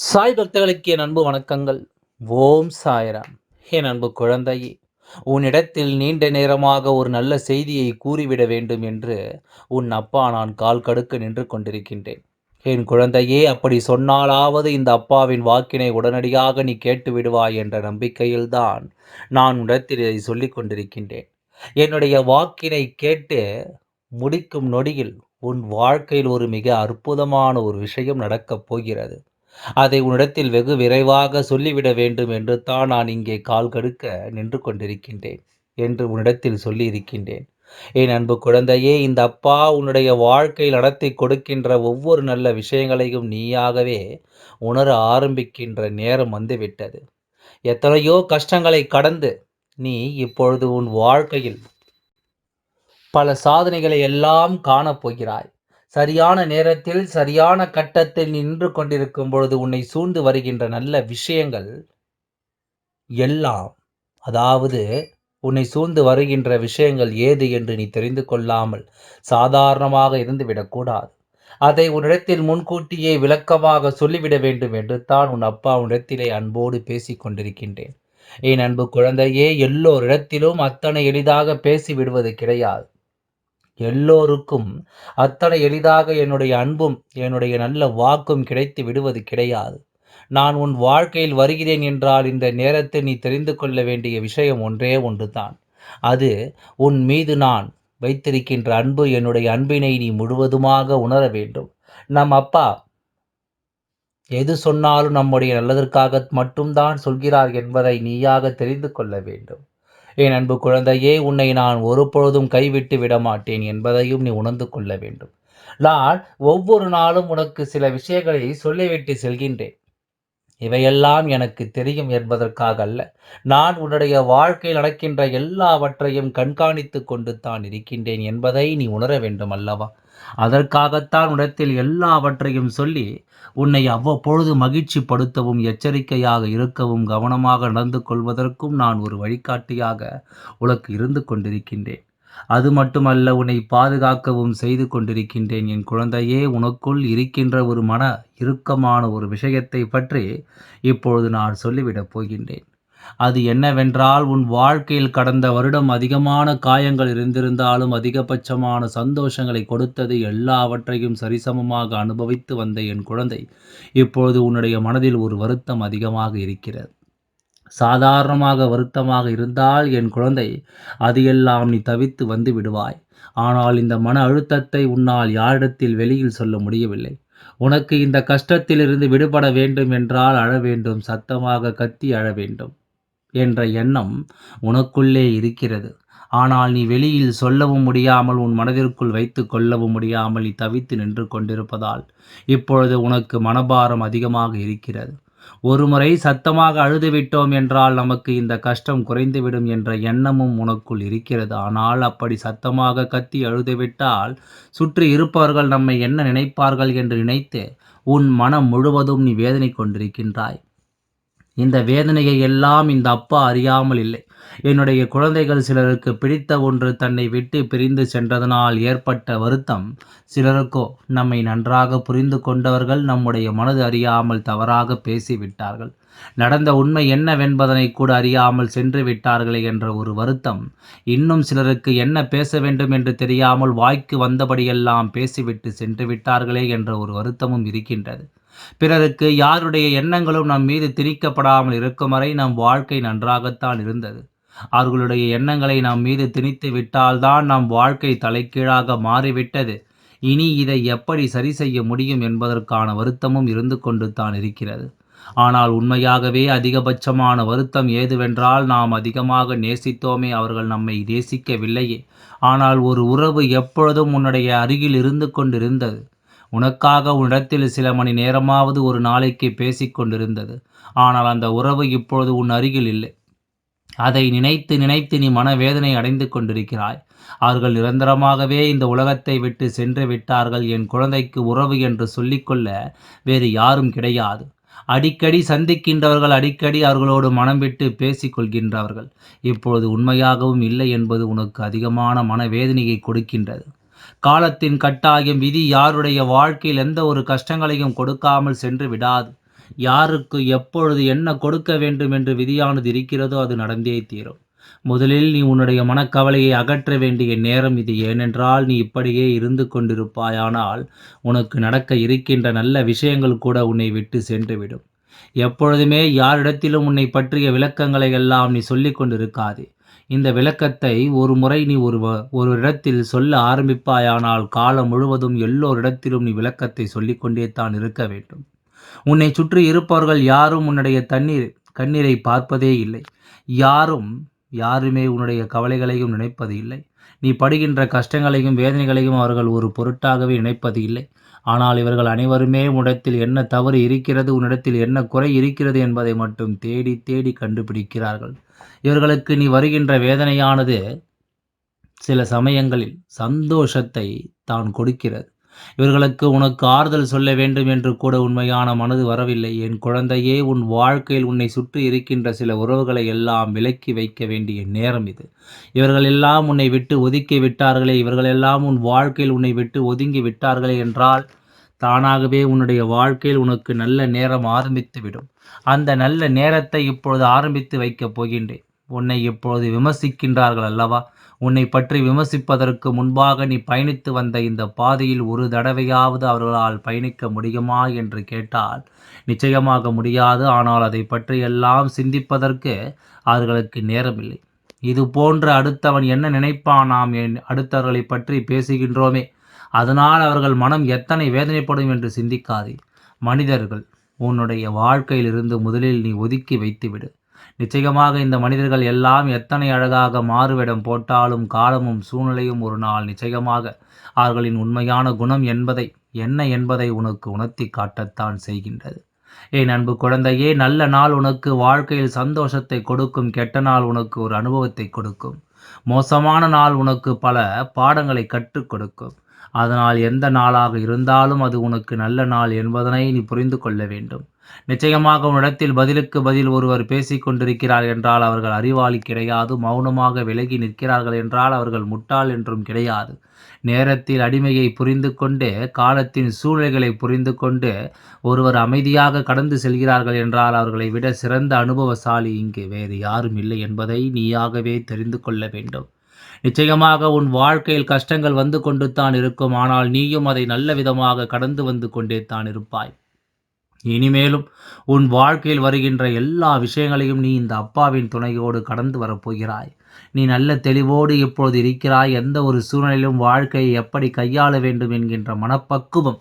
சாய் பக்தர்களுக்கு என் அன்பு வணக்கங்கள். ஓம் சாய்ராம். என் அன்பு குழந்தையே உன்னிடத்தில் நீண்ட நேரமாக ஒரு நல்ல செய்தியை கூறிவிட வேண்டும் என்று உன் அப்பா நான் கால் கடுக்க நின்று கொண்டிருக்கின்றேன். என் குழந்தையே அப்படி சொன்னாலாவது இந்த அப்பாவின் வாக்கினை உடனடியாக நீ கேட்டு விடுவாய் என்ற நம்பிக்கையில்தான் நான் உன்னிடத்தில் இதை சொல்லிக் கொண்டிருக்கின்றேன். என்னுடைய வாக்கினை கேட்டு முடிக்கும் நொடியில் உன் வாழ்க்கையில் ஒரு மிக அற்புதமான ஒரு விஷயம் நடக்கப் போகிறது. அதை உன்னிடத்தில் வெகு விரைவாக சொல்லிவிட வேண்டும் என்று தான் நான் இங்கே கால் கடுக்க நின்று கொண்டிருக்கின்றேன் என்று உன்னிடத்தில் சொல்லியிருக்கின்றேன். என் அன்பு குழந்தையே இந்த அப்பா உன்னுடைய வாழ்க்கையில் நடத்தி கொடுக்கின்ற ஒவ்வொரு நல்ல விஷயங்களையும் நீயாகவே உணர ஆரம்பிக்கின்ற நேரம் வந்துவிட்டது. எத்தனையோ கஷ்டங்களை கடந்து நீ இப்பொழுது உன் வாழ்க்கையில் பல சாதனைகளை எல்லாம் காணப்போகிறாய். சரியான நேரத்தில் சரியான கட்டத்தில் நின்று கொண்டிருக்கும் பொழுது உன்னை சூழ்ந்து வருகின்ற நல்ல விஷயங்கள் எல்லாம் அதாவது உன்னை சூழ்ந்து வருகின்ற விஷயங்கள் ஏது என்று நீ தெரிந்து கொள்ளாமல் சாதாரணமாக இருந்துவிடக்கூடாது அதை உன்னிடத்தில் முன்கூட்டியே விளக்கமாக சொல்லிவிட வேண்டும் என்று தான் உன் அப்பா உன்னிடத்திலே அன்போடு பேசிக் கொண்டிருக்கின்றேன். என் அன்பு குழந்தையே எல்லோரிடத்திலும் அத்தனை எளிதாக பேசிவிடுவது கிடையாது. எல்லோருக்கும் அத்தனை எளிதாக என்னுடைய அன்பும் என்னுடைய நல்ல வாக்கும் கிடைத்து விடுவது கிடையாது. நான் உன் வாழ்க்கையில் வருகிறேன் என்றால் இந்த நேரத்தில் நீ தெரிந்து கொள்ள வேண்டிய விஷயம் ஒன்றே ஒன்றுதான். அது உன் மீது நான் வைத்திருக்கின்ற அன்பு என்னுடைய அன்பினை நீ முழுவதுமாக உணர வேண்டும். நம் அப்பா எது சொன்னாலும் நம்முடைய நல்லதற்காக மட்டும்தான் சொல்கிறார் என்பதை நீயாக தெரிந்து கொள்ள வேண்டும். என் அன்பு குழந்தையே உன்னை நான் ஒரு பொழுதும் கைவிட்டு விட மாட்டேன் என்பதையும் நீ உணர்ந்து கொள்ள வேண்டும். நான் ஒவ்வொரு நாளும் உனக்கு சில விஷயங்களை சொல்லிவிட்டு செல்கின்றேன். இவையெல்லாம் எனக்கு தெரியும் என்பதற்காக அல்ல. நான் உன்னுடைய வாழ்க்கையில் நடக்கின்ற எல்லாவற்றையும் கண்காணித்து கொண்டு தான் இருக்கின்றேன் என்பதை நீ உணர வேண்டும் அல்லவா? அதற்காகத்தான் உடத்தில் எல்லாவற்றையும் சொல்லி உன்னை அவ்வப்பொழுது மகிழ்ச்சிப்படுத்தவும் எச்சரிக்கையாக இருக்கவும் கவனமாக நடந்து கொள்வதற்கும் நான் ஒரு வழிகாட்டியாக உனக்கு இருந்து கொண்டிருக்கின்றேன். அது மட்டுமல்ல உன்னை பாதுகாக்கவும் செய்து கொண்டிருக்கின்றேன். என் குழந்தையே உனக்குள் இருக்கின்ற ஒரு மன இறுக்கமான ஒரு விஷயத்தை பற்றி இப்பொழுது நான் சொல்லிவிடப் போகின்றேன். அது என்னவென்றால் உன் வாழ்க்கையில் கடந்த வருடம் அதிகமான காயங்கள் இருந்திருந்தாலும் அதிகபட்சமான சந்தோஷங்களை கொடுத்தது எல்லாவற்றையும் சரிசமமாக அனுபவித்து வந்த என் குழந்தை இப்பொழுது உன்னுடைய மனதில் ஒரு வருத்தம் அதிகமாக இருக்கிறது. சாதாரணமாக வருத்தமாக இருந்தால் என் குழந்தை அது எல்லாம் நீ தவித்து வந்து விடுவாய். ஆனால் இந்த மன அழுத்தத்தை உன்னால் யாரிடத்தில் வெளியில் சொல்ல முடியவில்லை. உனக்கு இந்த கஷ்டத்திலிருந்து விடுபட வேண்டும் என்றால் அழ வேண்டும் சத்தமாக கத்தி அழ வேண்டும் என்ற எண்ணம் உனக்குள்ளே இருக்கிறது. ஆனால் நீ வெளியில் சொல்லவும் முடியாமல் உன் மனதிற்குள் வைத்து கொள்ளவும் முடியாமல் நீ தவித்து நின்று கொண்டிருப்பதால் இப்பொழுது உனக்கு மனபாரம் அதிகமாக இருக்கிறது. ஒருமுறை சத்தமாக அழுதுவிட்டோம் என்றால் நமக்கு இந்த கஷ்டம் குறைந்துவிடும் என்ற எண்ணமும் உனக்குள் இருக்கிறது. ஆனால் அப்படி சத்தமாக கத்தி அழுதுவிட்டால் சுற்றி இருப்பவர்கள் நம்மை என்ன நினைப்பார்கள் என்று நினைத்து உன் மனம் முழுவதும் நீ வேதனை கொண்டிருக்கின்றாய். இந்த வேதனையை எல்லாம் இந்த அப்பா அறியாமல் இல்லை. என்னுடைய குழந்தைகள் சிலருக்கு பிடித்த ஒன்று தன்னை விட்டு பிரிந்து சென்றதனால் ஏற்பட்ட வருத்தம். சிலருக்கோ நம்மை நன்றாக புரிந்து கொண்டவர்கள் நம்முடைய மனது அறியாமல் தவறாக பேசிவிட்டார்கள். நடந்த உண்மை என்னவென்பதனை கூட அறியாமல் சென்று விட்டார்களே என்ற ஒரு வருத்தம். இன்னும் சிலருக்கு என்ன பேச வேண்டும் என்று தெரியாமல் வாய்க்கு வந்தபடியெல்லாம் பேசிவிட்டு சென்று விட்டார்களே என்ற ஒரு வருத்தமும் இருக்கின்றது. பிறருக்கு யாருடைய எண்ணங்களும் நம் மீது திணிக்கப்படாமல் இருக்கும் வரை நம் வாழ்க்கை நன்றாகத்தான் இருந்தது. அவர்களுடைய எண்ணங்களை நம் மீது திணித்து விட்டால்தான் நம் வாழ்க்கை தலைக்கீழாக மாறிவிட்டது. இனி இதை எப்படி சரி செய்ய முடியும் என்பதற்கான வருத்தமும் இருந்து கொண்டு தான் இருக்கிறது. ஆனால் உண்மையாகவே அதிகபட்சமான வருத்தம் ஏதுவென்றால் நாம் அதிகமாக நேசித்தோமே அவர்கள் நம்மை நேசிக்கவில்லையே. ஆனால் ஒரு உறவு எப்பொழுதும் உன்னுடைய அருகில் இருந்து கொண்டிருந்தது. உனக்காக உன்னிடத்தில் சில மணி நேரமாவது ஒரு நாளைக்கு பேசிக்கொண்டிருந்தது ஆனால் அந்த உறவு இப்பொழுது உன் அருகில் இல்லை. அதை நினைத்து நினைத்து நீ மனவேதனை அடைந்து கொண்டிருக்கிறாய். அவர்கள் நிரந்தரமாகவே இந்த உலகத்தை விட்டு சென்று விட்டார்கள். என் குழந்தைக்கு உறவு என்று சொல்லிக்கொள்ள வேறு யாரும் கிடையாது. அடிக்கடி சந்திக்கின்றவர்கள் அடிக்கடி அவர்களோடு மனம் விட்டு பேசிக்கொள்கின்றவர்கள் இப்பொழுது உண்மையாகவும் இல்லை என்பது உனக்கு அதிகமான மனவேதனையை கொடுக்கின்றது. காலத்தின் கட்டாயம் விதி யாருடைய வாழ்க்கையில் எந்த ஒரு கஷ்டங்களையும் கொடுக்காமல் சென்று விடாது. யாருக்கு எப்பொழுது என்ன கொடுக்க வேண்டும் என்று விதியானது இருக்கிறதோ அது நடந்தே தீரும். முதலில் நீ உன்னுடைய மனக்கவலையை அகற்ற வேண்டிய நேரம் இது. ஏனென்றால் நீ இப்படியே இருந்து கொண்டிருப்பாயானால் உனக்கு நடக்க இருக்கின்ற நல்ல விஷயங்கள் கூட உன்னை விட்டு சென்றுவிடும். எப்பொழுதுமே யாரிடத்திலும் உன்னை பற்றிய விளக்கங்களை எல்லாம் நீ சொல்லிக் கொண்டிருக்காதே. இந்த விளக்கத்தை ஒரு முறை நீ ஒரு ஒரு இடத்தில் சொல்ல ஆரம்பிப்பாயானால் காலம் முழுவதும் எல்லோரிடத்திலும் நீ விளக்கத்தை சொல்லிக்கொண்டே தான் இருக்க வேண்டும். உன்னை சுற்றி இருப்பவர்கள் யாரும் உன்னுடைய தண்ணீர் கண்ணீரை பார்ப்பதே இல்லை. யாரும் யாருமே உன்னுடைய கவலைகளையும் நினைப்பது இல்லை. நீ படுகின்ற கஷ்டங்களையும் வேதனைகளையும் அவர்கள் ஒரு பொருட்டாகவே நினைப்பது இல்லை. ஆனால் இவர்கள் அனைவருமே உன்னிடத்தில் என்ன தவறு இருக்கிறது உன்னிடத்தில் என்ன குறை இருக்கிறது என்பதை மட்டும் தேடி தேடி கண்டுபிடிக்கிறார்கள். இவர்களுக்கு நீ வருகின்ற வேதனையானது சில சமயங்களில் சந்தோஷத்தை தான் கொடுக்கிறது. இவர்களுக்கு உனக்கு ஆறுதல் சொல்ல வேண்டும் என்று கூட உண்மையான மனது வரவில்லை. என் குழந்தையே உன் வாழ்க்கையில் உன்னை சுற்றி இருக்கின்ற சில உறவுகளை எல்லாம் விலக்கி வைக்க வேண்டிய நேரம் இது. இவர்கள் எல்லாம் உன்னை விட்டு ஒதுக்கி விட்டார்களே இவர்கள் எல்லாம் உன் வாழ்க்கையில் உன்னை விட்டு ஒதுங்கி விட்டார்களே என்றால் தானாகவே உன்னுடைய வாழ்க்கையில் உனக்கு நல்ல நேரம் ஆரம்பித்துவிடும். அந்த நல்ல நேரத்தை இப்பொழுது ஆரம்பித்து வைக்கப் போகின்றேன். உன்னை இப்பொழுது விமர்சிக்கின்றார்கள் அல்லவா? உன்னை பற்றி விமர்சிப்பதற்கு முன்பாக நீ பயணித்து வந்த இந்த பாதையில் ஒரு தடவையாவது அவர்களால் பயணிக்க முடியுமா என்று கேட்டால் நிச்சயமாக முடியாது. ஆனால் அதை பற்றியெல்லாம் சிந்திப்பதற்கு அவர்களுக்கு நேரமில்லை. இது போன்ற அடுத்தவன் என்ன நினைப்பான் நாம் அடுத்தவர்களை பற்றி பேசுகின்றோமே. அதனால் அவர்கள் மனம் எத்தனை வேதனைப்படும் என்று சிந்திக்காதே. மனிதர்கள் உன்னுடைய வாழ்க்கையிலிருந்து முதலில் நீ ஒதுக்கி வைத்துவிடு. நிச்சயமாக இந்த மனிதர்கள் எல்லாம் எத்தனை அழகாக மாறுவிடம் போட்டாலும் காலமும் சூழ்நிலையும் ஒரு நாள் நிச்சயமாக அவர்களின் உண்மையான குணம் என்பதை என்ன என்பதை உனக்கு உணர்த்தி காட்டத்தான் செய்கின்றது. ஏன் அன்பு குழந்தையே நல்ல நாள் உனக்கு வாழ்க்கையில் சந்தோஷத்தை கொடுக்கும் கெட்ட நாள் உனக்கு ஒரு அனுபவத்தை கொடுக்கும். மோசமான நாள் உனக்கு பல பாடங்களை கற்றுக் கொடுக்கும். அதனால் எந்த நாளாக இருந்தாலும் அது உனக்கு நல்ல நாள் என்பதனை நீ புரிந்து கொள்ள வேண்டும். நிச்சயமாக உன்னிடத்தில் பதிலுக்கு பதில் ஒருவர் பேசிக்கொண்டிருக்கிறார் என்றால் அவர்கள் அறிவாளி கிடையாது மௌனமாக விலகி நிற்கிறார்கள் என்றால் அவர்கள் முட்டாள் என்றும் கிடையாது. நேரத்தில் அடிமையை புரிந்து கொண்டு காலத்தின் சூழல்களை புரிந்து கொண்டு ஒருவர் அமைதியாக கடந்து செல்கிறார்கள் என்றால் அவர்களை விட சிறந்த அனுபவசாலி இங்கு வேறு யாரும் இல்லை என்பதை நீயாகவே தெரிந்து கொள்ள வேண்டும். நிச்சயமாக உன் வாழ்க்கையில் கஷ்டங்கள் வந்து கொண்டு தான் இருக்கும் ஆனால் நீயும் அதை நல்ல விதமாக கடந்து வந்து கொண்டே தான் இருப்பாய். இனிமேலும் உன் வாழ்க்கையில் வருகின்ற எல்லா விஷயங்களையும் நீ இந்த அப்பாவின் துணையோடு கடந்து வரப்போகிறாய் நீ நல்ல தெளிவோடு இப்பொழுது இருக்கிறாய். எந்த ஒரு சூழ்நிலையிலும் வாழ்க்கையை எப்படி கையாள வேண்டும் என்கின்ற மனப்பக்குவம்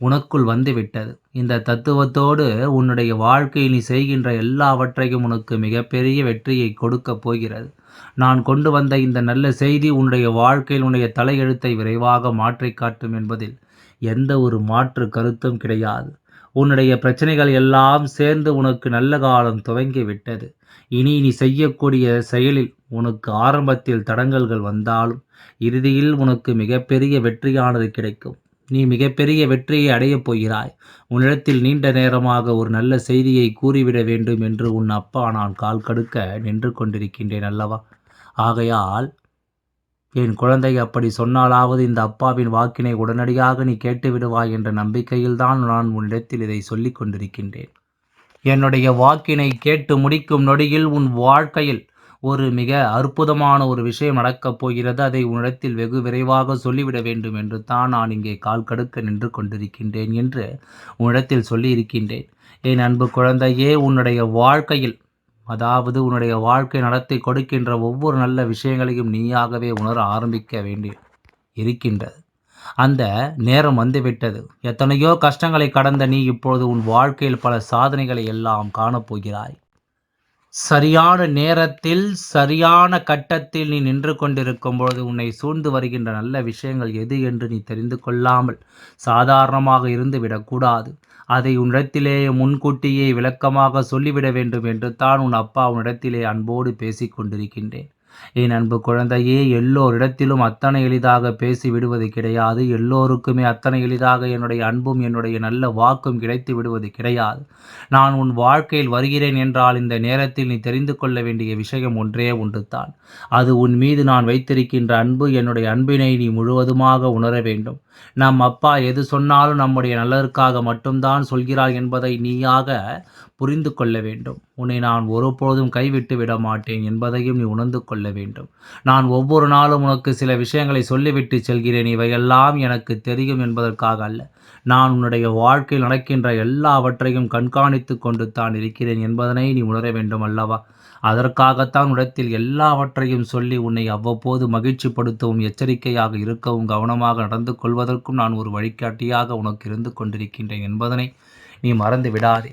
உனக்குள் வந்துவிட்டது. இந்த தத்துவத்தோடு உன்னுடைய வாழ்க்கையில் நீ செய்கின்ற எல்லாவற்றையும் உனக்கு மிகப்பெரிய வெற்றியை கொடுக்கப் போகிறது. நான் கொண்டு வந்த இந்த நல்ல செய்தி உன்னுடைய வாழ்க்கையில் உன்னுடைய தலையெழுத்தை விரைவாக மாற்றி காட்டும் என்பதில் எந்த ஒரு மாற்று கருத்தும் கிடையாது. உன்னுடைய பிரச்சனைகள் எல்லாம் சேர்ந்து உனக்கு நல்ல காலம் துவங்கி விட்டது. இனி நீ செய்யக்கூடிய செயலில் உனக்கு ஆரம்பத்தில் தடங்கல்கள் வந்தாலும் இறுதியில் உனக்கு மிகப்பெரிய வெற்றியானது கிடைக்கும். நீ மிகப்பெரிய வெற்றியை அடையப் போகிறாய். உன்னிடத்தில் நீண்ட நேரமாக ஒரு நல்ல செய்தியை கூறிவிட வேண்டும் என்று உன் அப்பா நான் கால் கடுக்க நின்று கொண்டிருக்கின்றேன் அல்லவா? ஆகையால் என் குழந்தை அப்படி சொன்னாலாவது இந்த அப்பாவின் வாக்கினை உடனடியாக நீ கேட்டுவிடுவாய் என்ற நம்பிக்கையில்தான் நான் உன்னிடத்தில் இதை சொல்லிக் கொண்டிருக்கின்றேன். என்னுடைய வாக்கினை கேட்டு முடிக்கும் நொடியில் உன் வாழ்க்கையில் ஒரு மிக அற்புதமான ஒரு விஷயம் நடக்கப் போகிறது. அதை உன்னிடத்தில் வெகு விரைவாக சொல்லிவிட வேண்டும் என்று தான் நான் இங்கே கால் கடுக்க நின்று கொண்டிருக்கின்றேன் என்று உன்னிடத்தில் சொல்லியிருக்கின்றேன். என் அன்பு குழந்தையே உன்னுடைய வாழ்க்கையில் அதாவது உன்னுடைய வாழ்க்கை நடத்தி கொடுக்கின்ற ஒவ்வொரு நல்ல விஷயங்களையும் நீயாகவே உணர ஆரம்பிக்க வேண்டி இருக்கின்றது. அந்த நேரம் வந்துவிட்டது. எத்தனையோ கஷ்டங்களை கடந்த நீ இப்பொழுது உன் வாழ்க்கையில் பல சாதனைகளை எல்லாம் காணப்போகிறாய். சரியான நேரத்தில் சரியான கட்டத்தில் நீ நின்று கொண்டிருக்கும் பொழுது உன்னை சூழ்ந்து வருகின்ற நல்ல விஷயங்கள் எது என்று நீ தெரிந்து கொள்ளாமல் சாதாரணமாக இருந்து விடக்கூடாது அதை உன்னிடத்திலேயே முன்கூட்டியே விளக்கமாக சொல்லிவிட வேண்டும் என்று தான் உன் அப்பா உன்னிடத்திலே அன்போடு பேசிக் கொண்டிருக்கின்றேன். என் அன்பு குழந்தையே எல்லோரிடத்திலும் அத்தனை எளிதாக பேசி விடுவது கிடையாது. எல்லோருக்குமே அத்தனை எளிதாக என்னுடைய அன்பும் என்னுடைய நல்ல வாக்கும் கிடைத்து விடுவது கிடையாது. நான் உன் வாழ்க்கையில் வருகிறேன் என்றால் இந்த நேரத்தில் நீ தெரிந்து கொள்ள வேண்டிய விஷயம் ஒன்றே ஒன்றுதான். அது உன் மீது நான் வைத்திருக்கின்ற அன்பு என்னுடைய அன்பினை நீ முழுவதுமாக உணர வேண்டும். நம் அப்பா எது சொன்னாலும் நம்முடைய நல்லதற்காக மட்டும்தான் சொல்கிறார் என்பதை நீயாக புரிந்து கொள்ள வேண்டும். உன்னை நான் ஒருபொழுதும் கைவிட்டு விட மாட்டேன் என்பதையும் நீ உணர்ந்து கொள்ள வேண்டும். நான் ஒவ்வொரு நாளும் உனக்கு சில விஷயங்களை சொல்லிவிட்டு செல்கிறேன். இவையெல்லாம் எனக்கு தெரியும் என்பதற்காக அல்ல. நான் உன்னுடைய வாழ்க்கையில் நடக்கின்ற எல்லாவற்றையும் கண்காணித்து கொண்டு தான் இருக்கிறேன் என்பதனை நீ உணர வேண்டும் அல்லவா? அதற்காகத்தான் உடத்தில் எல்லாவற்றையும் சொல்லி உன்னை அவ்வப்போது மகிழ்ச்சிப்படுத்தவும் எச்சரிக்கையாக இருக்கவும் கவனமாக நடந்து கொள்வதற்கும் நான் ஒரு வழிகாட்டியாக உனக்கு இருந்து கொண்டிருக்கின்றேன் என்பதனை நீ மறந்து விடாதே.